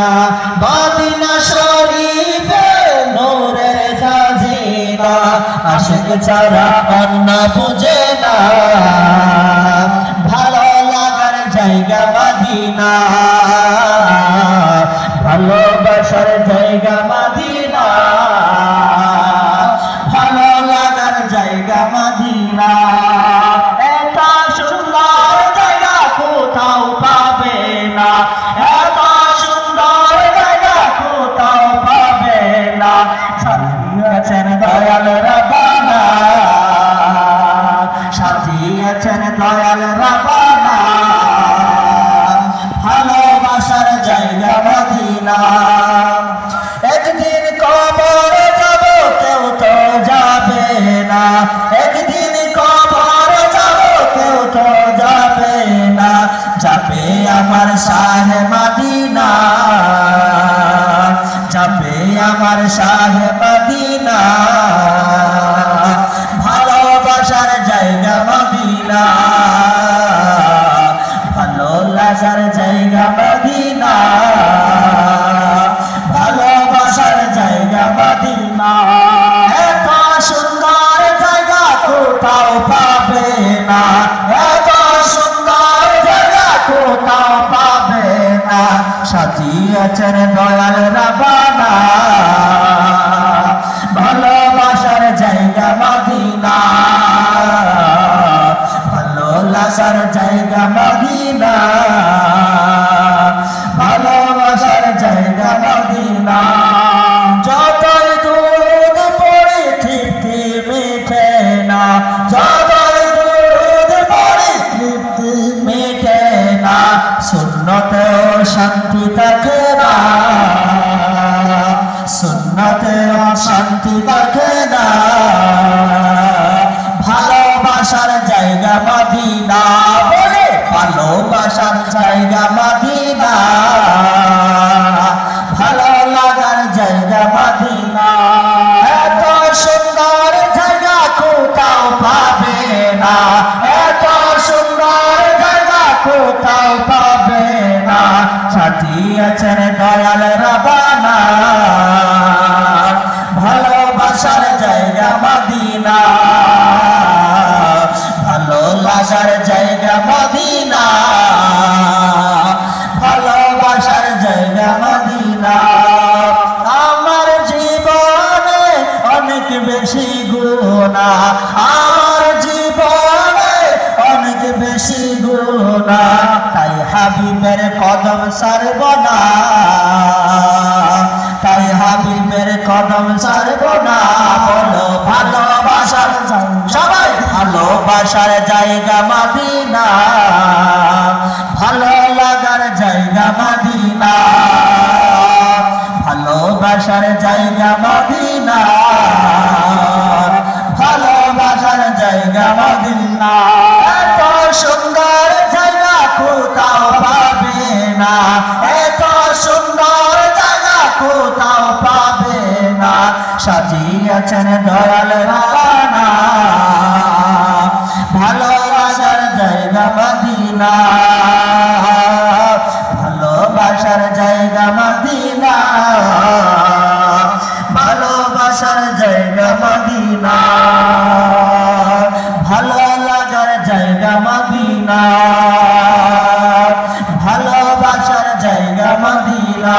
খাজিনা Medina শরীফে নূরের খাজিনা আশিক ছাড়া অন্য বুঝে না। ভালো লাগার জায়গা মদিনা ভালোবাসার জায়গা মদিনা যাবে আমার শাহে মদিনা, যাবে আমার শাহে মদিনা। ভালোবাসার জায়গা মদিনা ভালো লাগার জায়গা মদিনা। ভালোবাসার জায়গা মদিনা। এত সুন্দর জায়গা কোথাও পাবে পাবে সাথী আছেন দয়াল রাবানা। ভালোবাসার জায়গা মাদিনা। ভালোবাসার জায়গা মদিনা। শূন্যতেও তাকে না। শূন্যতেও অশান্তি তাকে না। ভালোবাসার জায়গা মাদিনা বলে ভালোবাসার জায়গা মদিনা। সাজিয়েছেন দয়াল রাবানা। ভালোবাসার জায়গা মদিনা। ভালো লাগার জায়গা মদিনা। ভালোবাসার জায়গা মদিনা। আমার জীবনে অনেক বেশি গুণা হাবিবের কদম সারব তাই হাবিবের কদম সারব বলো ভালোবাসার সবাই ভালোবাসার জায়গা মাদিনা। ভালো লাগার জায়গা মাদিনা। ভালোবাসার জায়গা মদিনা। ভালোবাসার জায়গা মদিনা। সাজিয়াছেন দয়াল রানা ভালোবাসার জায়গা মদিনা। ভালোবাসার জায়গা মদিনা। ভালোবাসার জায়গা মদিনা। ভালো লাগার জায়গা মদিনা। ভালোবাসার জায়গা মদিনা।